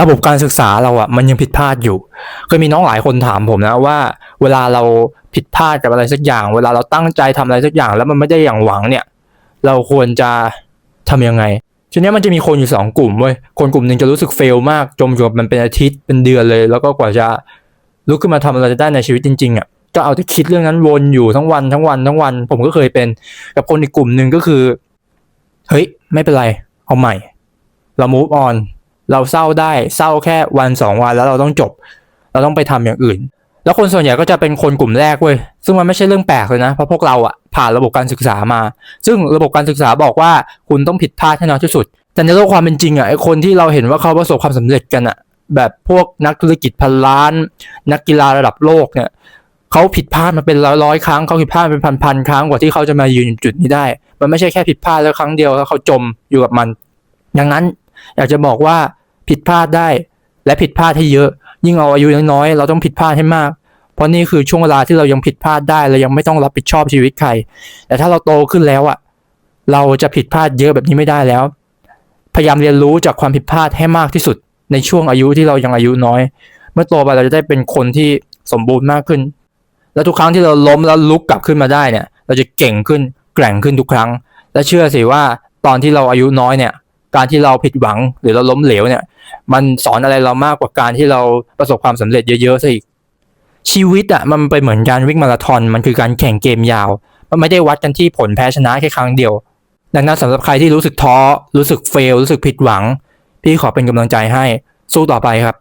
ระบบการศึกษาเราอะมันยังผิดพลาดอยู่ เคยมีน้องหลายคนถามผมนะว่า เวลาเราผิดพลาดกับอะไรสักอย่าง เวลาเราตั้งใจทำอะไรสักอย่าง แล้วมันไม่ได้อย่างหวังเนี่ย เราควรจะทำยังไงทีนี้มันจะมีคนอยู่สองกลุ่มเว้ยคนกลุ่มหนึ่งจะรู้สึกเฟลมากจมอยู่กับมันเป็นอาทิตย์เป็นเดือนเลย แล้วก็กว่าจะลุกขึ้นมาทำอะไรได้ในชีวิตจริงๆอะก็เอาแต่คิดเรื่องนั้นวนอยู่ทั้งวันทั้งวันทั้งวัน ผมก็เคยเป็น กับคนอีกกลุ่มหนึ่งก็คือเฮ้ยไม่เป็นไรเอาใหม่ เรา move on เราเศร้าได้เศร้าแค่วันสองวันแล้วเราต้องจบ เราต้องไปทำอย่างอื่น แล้วคนส่วนใหญ่ก็จะเป็นคนกลุ่มแรกเว้ยซึ่งมันไม่ใช่เรื่องแปลกเลยนะเพราะพวกเราอะผ่านระบบการศึกษามา ซึ่งระบบการศึกษาบอกว่าคุณต้องผิดพลาดให้น้อยที่สุด แต่ในโลกความเป็นจริงอะไอคนที่เราเห็นว่าเขาประสบความสำเร็จกันอะแบบพวกนักธุรกิจพันล้าน นักกีฬาระดับโลกเนี่ยเขาผิดพลาดมาเป็นร้อยร้อยครั้งเขาผิดพลาดเป็นพันพันครั้งกว่าที่เขาจะมายืนอยู่จุดนี้ได้ มันไม่ใช่แค่ผิดพลาดแล้วครั้งเดียวแล้วเขาจมอยู่กับมัน ดังนั้นอยากจะบอกว่า ผิดพลาดได้ และผิดพลาดให้เยอะ ยิ่งเอาอายุน้อยเราต้องผิดพลาดให้มาก เพราะนี่คือช่วงเวลาที่เรายังผิดพลาดได้เรายังไม่ต้องรับผิดชอบชีวิตใคร แต่ถ้าเราโตขึ้นแล้วอะเราจะผิดพลาดเยอะแบบนี้ไม่ได้แล้ว พยายามเรียนรู้จากความผิดพลาดให้มากที่สุด ในช่วงอายุที่เรายังอายุน้อย เมื่อโตไปเราจะได้เป็นคนที่สมบูรณ์มากขึ้น และทุกครั้งที่เราล้มแล้วลุกกลับขึ้นมาได้เนี่ย เราจะเก่งขึ้นแกร่งขึ้นทุกครั้ง และเชื่อสิว่าตอนที่เราอายุน้อยเนี่ย การที่เราผิดหวังหรือเราล้มเหลวเนี่ย มันสอนอะไรเรามากกว่าการที่เราประสบความสำเร็จเยอะๆซะอีก ชีวิตอะมันเป็นเหมือนการวิ่งมาราธอนมันคือการแข่งเกมยาว มันไม่ได้วัดกันที่ผลแพ้ชนะแค่ครั้งเดียว ดังนั้นสำหรับใครที่รู้สึกท้อรู้สึกเฟลรู้สึกผิดหวัง พี่ขอเป็นกำลังใจให้สู้ต่อไปครับ